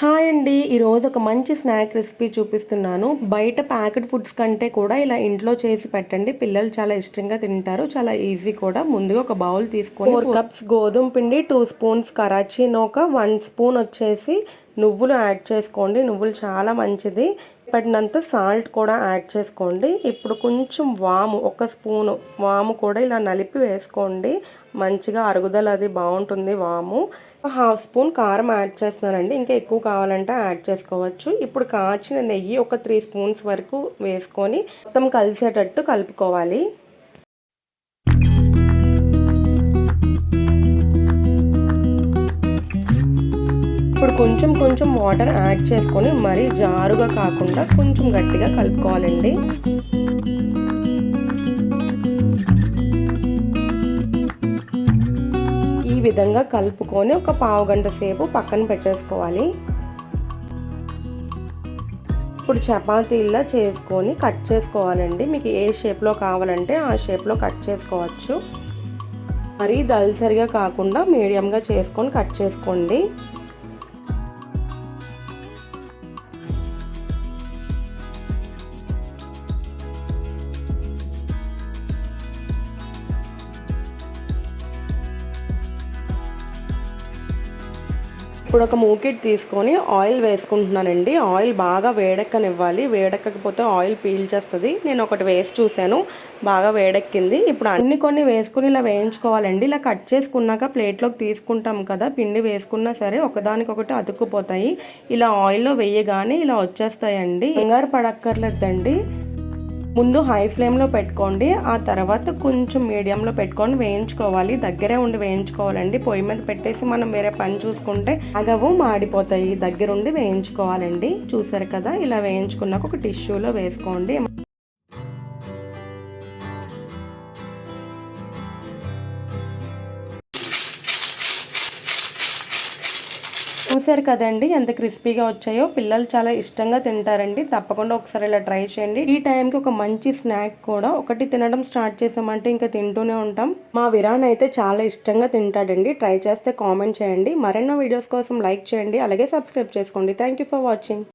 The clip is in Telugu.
హాయ్ అండి. ఈరోజు ఒక మంచి స్నాక్ రెసిపీ చూపిస్తున్నాను. బయట ప్యాకెట్ ఫుడ్స్ కంటే కూడా ఇలా ఇంట్లో చేసి పెట్టండి. పిల్లలు చాలా ఇష్టంగా తింటారు. చాలా ఈజీ కూడా. ముందుగా ఒక బౌల్ తీసుకొని ఫోర్ కప్స్ గోధుమ పిండి టూ స్పూన్స్ కరాచీ నూక వన్ స్పూన్ వచ్చేసి నువ్వులు యాడ్ చేసుకోండి. నువ్వులు చాలా మంచిది. పడినంత సాల్ట్ కూడా యాడ్ చేసుకోండి. ఇప్పుడు కొంచెం వాము ఒక స్పూను వాము కూడా ఇలా నలిపి వేసుకోండి. మంచిగా అరుగుదల అది బాగుంటుంది వాము. హాఫ్ స్పూన్ కారం యాడ్ చేస్తున్నానండి. ఇంకా ఎక్కువ కావాలంటే యాడ్ చేసుకోవచ్చు. ఇప్పుడు కాచిన నెయ్యి ఒక త్రీ స్పూన్స్ వరకు వేసుకొని మొత్తం కలిసేటట్టు కలుపుకోవాలి. ఇప్పుడు కొంచెం కొంచెం వాటర్ యాడ్ చేసుకొని మరీ జారుగా కాకుండా కొంచెం గట్టిగా కలుపుకోవాలండి. ఈ విధంగా కలుపుకొని ఒక పావు గంట సేపు పక్కన పెట్టేసుకోవాలి. ఇప్పుడు చపాతీలా చేసుకొని కట్ చేసుకోవాలండి. మీకు ఏ షేప్లో కావాలంటే ఆ షేప్లో కట్ చేసుకోవచ్చు. మరీ దల్సరిగా కాకుండా మీడియంగా చేసుకొని కట్ చేసుకోండి. ఇప్పుడు ఒక మూకిట్ తీసుకొని ఆయిల్ వేసుకుంటున్నానండి. ఆయిల్ బాగా వేడెక్కనివ్వాలి. వేడెక్కకపోతే ఆయిల్ పీల్చేస్తుంది. నేను ఒకటి వేసి చూశాను. బాగా వేడెక్కింది. ఇప్పుడు అన్ని కొన్ని వేసుకుని ఇలా వేయించుకోవాలండి. ఇలా కట్ చేసుకున్నాక ప్లేట్లోకి తీసుకుంటాం కదా. పిండి వేసుకున్నా సరే ఒకదానికొకటి అతుక్కుపోతాయి. ఇలా ఆయిల్లో వేయగానే ఇలా వచ్చేస్తాయండి. బంగారు పడక్కర్లేదండి. ముందు హై ఫ్లేమ్లో పెట్టుకోండి. ఆ తర్వాత కొంచెం మీడియంలో పెట్టుకొని వేయించుకోవాలి. దగ్గరే ఉండి వేయించుకోవాలండి. పొయ్యి మీద పెట్టేసి మనం వేరే పని చూసుకుంటే అగవు మాడిపోతాయి. దగ్గరుండి వేయించుకోవాలండి. చూసారు కదా? ఇలా వేయించుకున్నాక ఒక టిష్యూలో వేసుకోండి. చూసారు కదండి ఎంత క్రిస్పీగా వచ్చాయో. పిల్లలు చాలా ఇష్టంగా తింటారండి. తప్పకుండా ఒకసారి ఇలా ట్రై చేయండి. ఈ టైంకి ఒక మంచి స్నాక్ కూడా ఒకటి తినడం స్టార్ట్ చేసామంటే ఇంకా తింటూనే ఉంటాం. మా విరాన్ అయితే చాలా ఇష్టంగా తింటాడండి. ట్రై చేస్తే కామెంట్ చేయండి. మరెన్నో వీడియోస్ కోసం లైక్ చేయండి. అలాగే సబ్స్క్రైబ్ చేసుకోండి. Thank for watching.